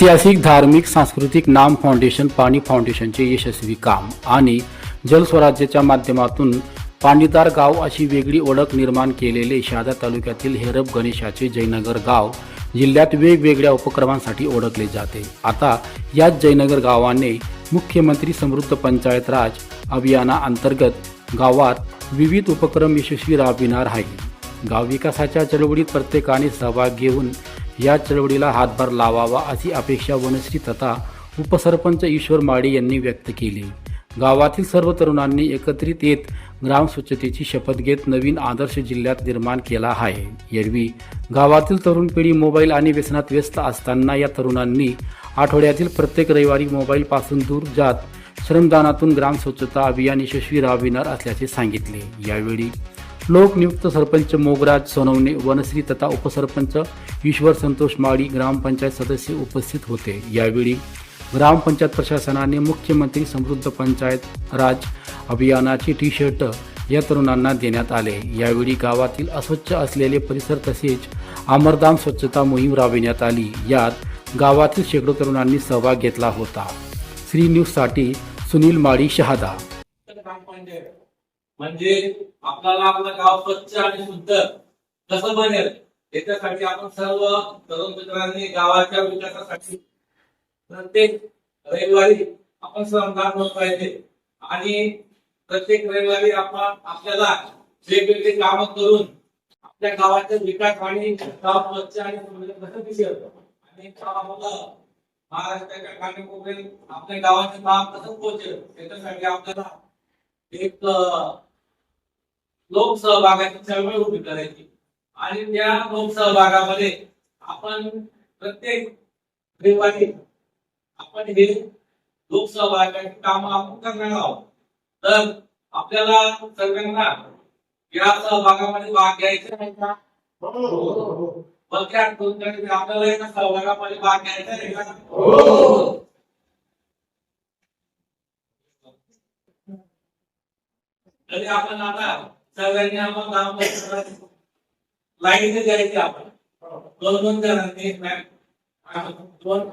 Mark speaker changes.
Speaker 1: ऐतिहासिक धार्मिक सांस्कृतिक नाम फाउंडेशन पाणी फाउंडेशनचे यशस्वी काम आणि जलस्वराज्याच्या माध्यमातून पाणीदार गाव अशी वेगळी ओळख निर्माण केलेले शहादा तालुक्यातील हेरब गणेशाचे जयनगर गाव जिल्ह्यात वेगवेगळ्या उपक्रमांसाठी ओळखले जाते. आता याच जयनगर गावाने मुख्यमंत्री समृद्ध पंचायत राज अभियानाअंतर्गत गावात विविध उपक्रम यशस्वी राबविणार आहे. गाव विकासाच्या चळवळीत प्रत्येकाने सहभाग घेऊन या चळवळीला हातभार लावावा अशी अपेक्षा वनश्री तथा उपसरपंच ईश्वर माळी यांनी व्यक्त केली. गावातील सर्व तरुणांनी एकत्रित येत ग्राम स्वच्छतेची शपथ घेत नवीन आदर्श जिल्ह्यात निर्माण केला आहे. एरवी गावातील तरुण पिढी मोबाईल आणि व्यसनात व्यस्त असताना या तरुणांनी आठवड्यातील प्रत्येक रविवारी मोबाईलपासून दूर जात श्रमदानातून ग्राम स्वच्छता अभियान यशस्वी राबविणार असल्याचे सांगितले. यावेळी लोकनियुक्त सरपंच मोगराज सोनवणे वनश्री तथा उपसरपंच ईश्वर संतोष माळी ग्रामपंचायत सदस्य उपस्थित होते. यावेळी ग्रामपंचायत प्रशासनाने मुख्यमंत्री समृद्ध पंचायत राज अभियानाचे टी शर्ट या तरुणांना देण्यात आले. यावेळी गावातील अस्वच्छ असलेले परिसर तसेच अमरधाम स्वच्छता मोहीम राबविण्यात आली. यात गावातील शेकडो तरुणांनी सहभाग घेतला होता. श्री न्यूजसाठी सुनील माळी शहादा.
Speaker 2: म्हणजे आपल्याला आपलं गाव स्वच्छ आणि शुद्ध कसं बनेल याच्यासाठी आपण सर्व तरुण मित्रांनी गावाच्या विकासासाठी प्रत्येक रविवारी आपण श्रमदान होत पाहिजे. आणि प्रत्येक रविवारी आपण आपल्याला वेगवेगळी कामं करून आपल्या गावाचा विकास आणि गाव स्वच्छ आणि कसं दिसेल. आणि आपलं महाराष्ट्राच्या कानाकोपऱ्यात आपल्या गावाचं नाव कसं पोहोचेल त्याच्यासाठी आपल्याला एक लोकसहभागाची चळवळ उभी करायची. आणि त्या लोकसहभागामध्ये आपण प्रत्येक रविवारी आपण हे लोकसहभागाची काम आपण करणार आहोत. तर आपल्याला सगळ्यांना या सहभागामध्ये भाग घ्यायचा नाही का? मग कोणत्या- आपल्याला सहभागामध्ये भाग घ्यायचा आहे का? हो. हो. तरी आपण आता सगळ्यांनी आपण काम करतो लाईन द्यायचे आपण दोन दोन जणांनी एक मॅच दोन